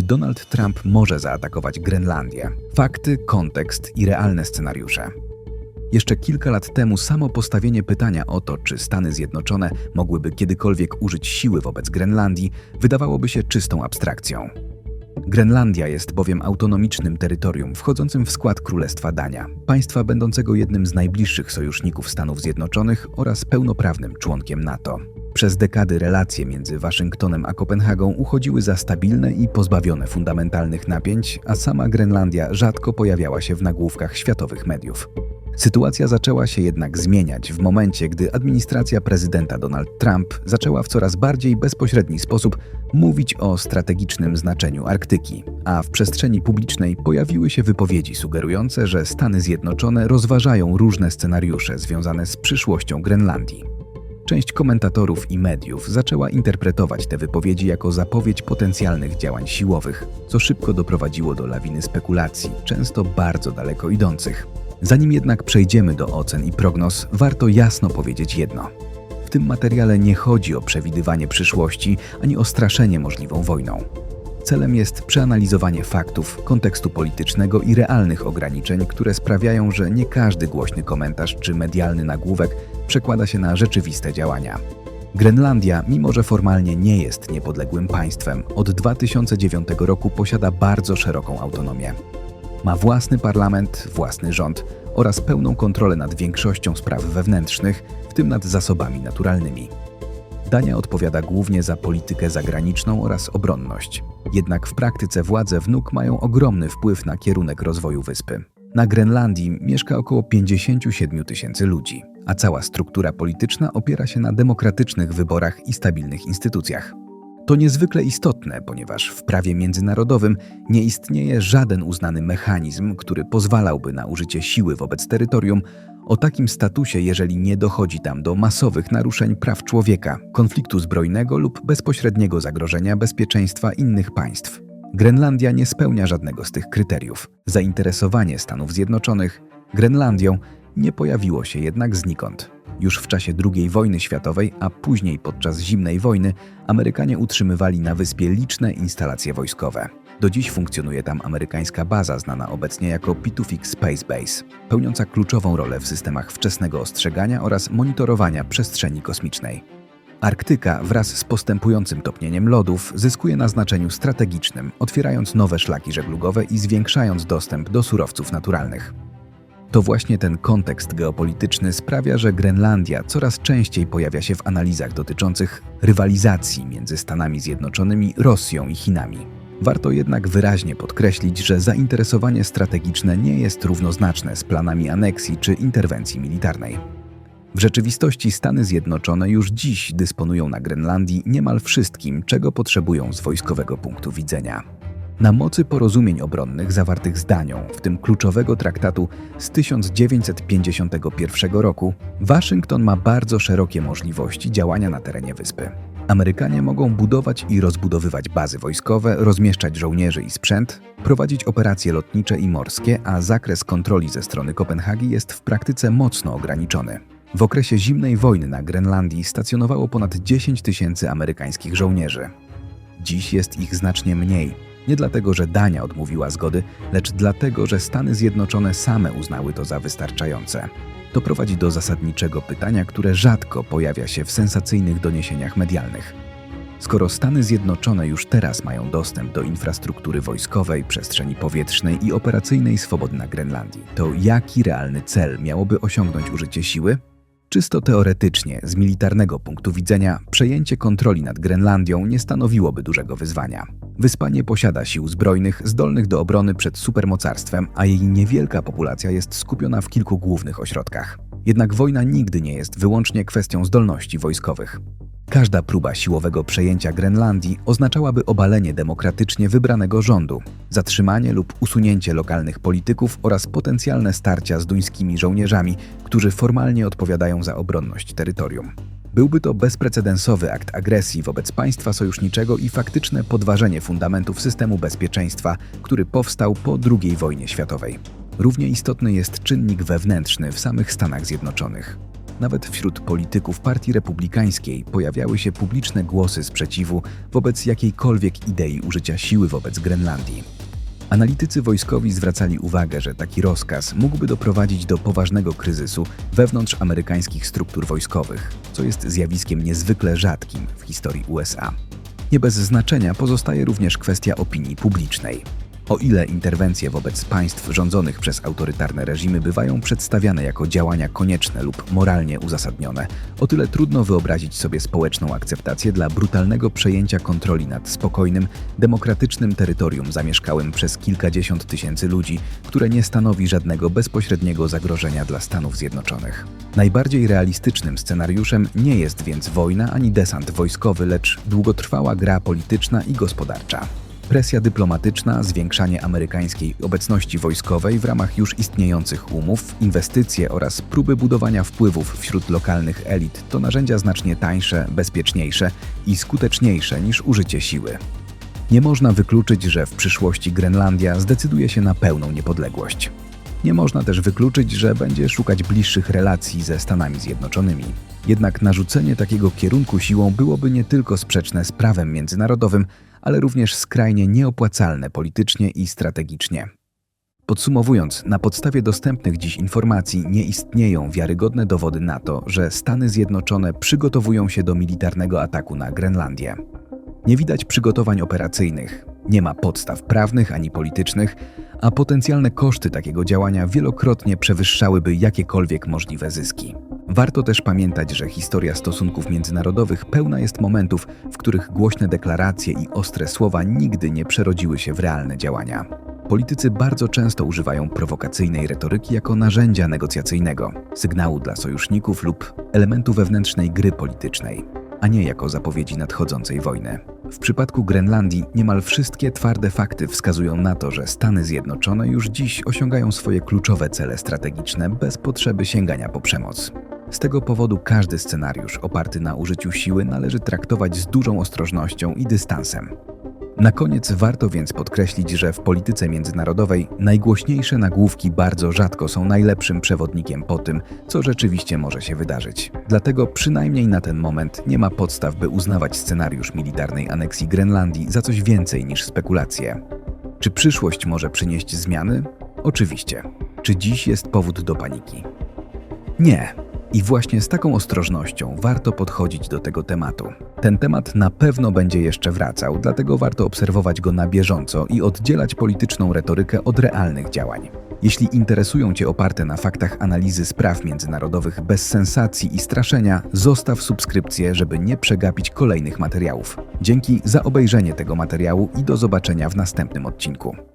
Czy Donald Trump może zaatakować Grenlandię? Fakty, kontekst i realne scenariusze. Jeszcze kilka lat temu samo postawienie pytania o to, czy Stany Zjednoczone mogłyby kiedykolwiek użyć siły wobec Grenlandii, wydawałoby się czystą abstrakcją. Grenlandia jest bowiem autonomicznym terytorium wchodzącym w skład Królestwa Dania, państwa będącego jednym z najbliższych sojuszników Stanów Zjednoczonych oraz pełnoprawnym członkiem NATO. Przez dekady relacje między Waszyngtonem a Kopenhagą uchodziły za stabilne i pozbawione fundamentalnych napięć, a sama Grenlandia rzadko pojawiała się w nagłówkach światowych mediów. Sytuacja zaczęła się jednak zmieniać w momencie, gdy administracja prezydenta Donald Trump zaczęła w coraz bardziej bezpośredni sposób mówić o strategicznym znaczeniu Arktyki, a w przestrzeni publicznej pojawiły się wypowiedzi sugerujące, że Stany Zjednoczone rozważają różne scenariusze związane z przyszłością Grenlandii. Część komentatorów i mediów zaczęła interpretować te wypowiedzi jako zapowiedź potencjalnych działań siłowych, co szybko doprowadziło do lawiny spekulacji, często bardzo daleko idących. Zanim jednak przejdziemy do ocen i prognoz, warto jasno powiedzieć jedno. W tym materiale nie chodzi o przewidywanie przyszłości ani o straszenie możliwą wojną. Celem jest przeanalizowanie faktów, kontekstu politycznego i realnych ograniczeń, które sprawiają, że nie każdy głośny komentarz czy medialny nagłówek przekłada się na rzeczywiste działania. Grenlandia, mimo że formalnie nie jest niepodległym państwem, od 2009 roku posiada bardzo szeroką autonomię. Ma własny parlament, własny rząd oraz pełną kontrolę nad większością spraw wewnętrznych, w tym nad zasobami naturalnymi. Dania odpowiada głównie za politykę zagraniczną oraz obronność. Jednak w praktyce władze wnuk mają ogromny wpływ na kierunek rozwoju wyspy. Na Grenlandii mieszka około 57 tysięcy ludzi, a cała struktura polityczna opiera się na demokratycznych wyborach i stabilnych instytucjach. To niezwykle istotne, ponieważ w prawie międzynarodowym nie istnieje żaden uznany mechanizm, który pozwalałby na użycie siły wobec terytorium o takim statusie, jeżeli nie dochodzi tam do masowych naruszeń praw człowieka, konfliktu zbrojnego lub bezpośredniego zagrożenia bezpieczeństwa innych państw. Grenlandia nie spełnia żadnego z tych kryteriów. Zainteresowanie Stanów Zjednoczonych Grenlandią nie pojawiło się jednak znikąd. Już w czasie II wojny światowej, a później podczas zimnej wojny, Amerykanie utrzymywali na wyspie liczne instalacje wojskowe. Do dziś funkcjonuje tam amerykańska baza znana obecnie jako Pitufik Space Base, pełniąca kluczową rolę w systemach wczesnego ostrzegania oraz monitorowania przestrzeni kosmicznej. Arktyka wraz z postępującym topnieniem lodów zyskuje na znaczeniu strategicznym, otwierając nowe szlaki żeglugowe i zwiększając dostęp do surowców naturalnych. To właśnie ten kontekst geopolityczny sprawia, że Grenlandia coraz częściej pojawia się w analizach dotyczących rywalizacji między Stanami Zjednoczonymi, Rosją i Chinami. Warto jednak wyraźnie podkreślić, że zainteresowanie strategiczne nie jest równoznaczne z planami aneksji czy interwencji militarnej. W rzeczywistości Stany Zjednoczone już dziś dysponują na Grenlandii niemal wszystkim, czego potrzebują z wojskowego punktu widzenia. Na mocy porozumień obronnych zawartych z Danią, w tym kluczowego traktatu z 1951 roku, Waszyngton ma bardzo szerokie możliwości działania na terenie wyspy. Amerykanie mogą budować i rozbudowywać bazy wojskowe, rozmieszczać żołnierzy i sprzęt, prowadzić operacje lotnicze i morskie, a zakres kontroli ze strony Kopenhagi jest w praktyce mocno ograniczony. W okresie zimnej wojny na Grenlandii stacjonowało ponad 10 tysięcy amerykańskich żołnierzy. Dziś jest ich znacznie mniej, nie dlatego, że Dania odmówiła zgody, lecz dlatego, że Stany Zjednoczone same uznały to za wystarczające. To prowadzi do zasadniczego pytania, które rzadko pojawia się w sensacyjnych doniesieniach medialnych. Skoro Stany Zjednoczone już teraz mają dostęp do infrastruktury wojskowej, przestrzeni powietrznej i operacyjnej swobody na Grenlandii, to jaki realny cel miałoby osiągnąć użycie siły? Czysto teoretycznie, z militarnego punktu widzenia, przejęcie kontroli nad Grenlandią nie stanowiłoby dużego wyzwania. Wyspa nie posiada sił zbrojnych zdolnych do obrony przed supermocarstwem, a jej niewielka populacja jest skupiona w kilku głównych ośrodkach. Jednak wojna nigdy nie jest wyłącznie kwestią zdolności wojskowych. Każda próba siłowego przejęcia Grenlandii oznaczałaby obalenie demokratycznie wybranego rządu, zatrzymanie lub usunięcie lokalnych polityków oraz potencjalne starcia z duńskimi żołnierzami, którzy formalnie odpowiadają za obronność terytorium. Byłby to bezprecedensowy akt agresji wobec państwa sojuszniczego i faktyczne podważenie fundamentów systemu bezpieczeństwa, który powstał po II wojnie światowej. Równie istotny jest czynnik wewnętrzny w samych Stanach Zjednoczonych. nawet wśród polityków Partii Republikańskiej pojawiały się publiczne głosy sprzeciwu wobec jakiejkolwiek idei użycia siły wobec Grenlandii. Analitycy wojskowi zwracali uwagę, że taki rozkaz mógłby doprowadzić do poważnego kryzysu wewnątrz amerykańskich struktur wojskowych, co jest zjawiskiem niezwykle rzadkim w historii USA. Nie bez znaczenia pozostaje również kwestia opinii publicznej. O ile interwencje wobec państw rządzonych przez autorytarne reżimy bywają przedstawiane jako działania konieczne lub moralnie uzasadnione, o tyle trudno wyobrazić sobie społeczną akceptację dla brutalnego przejęcia kontroli nad spokojnym, demokratycznym terytorium zamieszkałym przez kilkadziesiąt tysięcy ludzi, które nie stanowi żadnego bezpośredniego zagrożenia dla Stanów Zjednoczonych. Najbardziej realistycznym scenariuszem nie jest więc wojna ani desant wojskowy, lecz długotrwała gra polityczna i gospodarcza. Presja dyplomatyczna, zwiększanie amerykańskiej obecności wojskowej w ramach już istniejących umów, inwestycje oraz próby budowania wpływów wśród lokalnych elit to narzędzia znacznie tańsze, bezpieczniejsze i skuteczniejsze niż użycie siły. Nie można wykluczyć, że w przyszłości Grenlandia zdecyduje się na pełną niepodległość. Nie można też wykluczyć, że będzie szukać bliższych relacji ze Stanami Zjednoczonymi. Jednak narzucenie takiego kierunku siłą byłoby nie tylko sprzeczne z prawem międzynarodowym, ale również skrajnie nieopłacalne politycznie i strategicznie. Podsumowując, na podstawie dostępnych dziś informacji nie istnieją wiarygodne dowody na to, że Stany Zjednoczone przygotowują się do militarnego ataku na Grenlandię. Nie widać przygotowań operacyjnych, nie ma podstaw prawnych ani politycznych, a potencjalne koszty takiego działania wielokrotnie przewyższałyby jakiekolwiek możliwe zyski. Warto też pamiętać, że historia stosunków międzynarodowych pełna jest momentów, w których głośne deklaracje i ostre słowa nigdy nie przerodziły się w realne działania. Politycy bardzo często używają prowokacyjnej retoryki jako narzędzia negocjacyjnego, sygnału dla sojuszników lub elementu wewnętrznej gry politycznej, a nie jako zapowiedzi nadchodzącej wojny. W przypadku Grenlandii niemal wszystkie twarde fakty wskazują na to, że Stany Zjednoczone już dziś osiągają swoje kluczowe cele strategiczne bez potrzeby sięgania po przemoc. Z tego powodu każdy scenariusz oparty na użyciu siły należy traktować z dużą ostrożnością i dystansem. Na koniec warto więc podkreślić, że w polityce międzynarodowej najgłośniejsze nagłówki bardzo rzadko są najlepszym przewodnikiem po tym, co rzeczywiście może się wydarzyć. Dlatego przynajmniej na ten moment nie ma podstaw, by uznawać scenariusz militarnej aneksji Grenlandii za coś więcej niż spekulacje. Czy przyszłość może przynieść zmiany? Oczywiście. Czy dziś jest powód do paniki? Nie. I właśnie z taką ostrożnością warto podchodzić do tego tematu. Ten temat na pewno będzie jeszcze wracał, dlatego warto obserwować go na bieżąco i oddzielać polityczną retorykę od realnych działań. Jeśli interesują Cię oparte na faktach analizy spraw międzynarodowych bez sensacji i straszenia, zostaw subskrypcję, żeby nie przegapić kolejnych materiałów. Dzięki za obejrzenie tego materiału i do zobaczenia w następnym odcinku.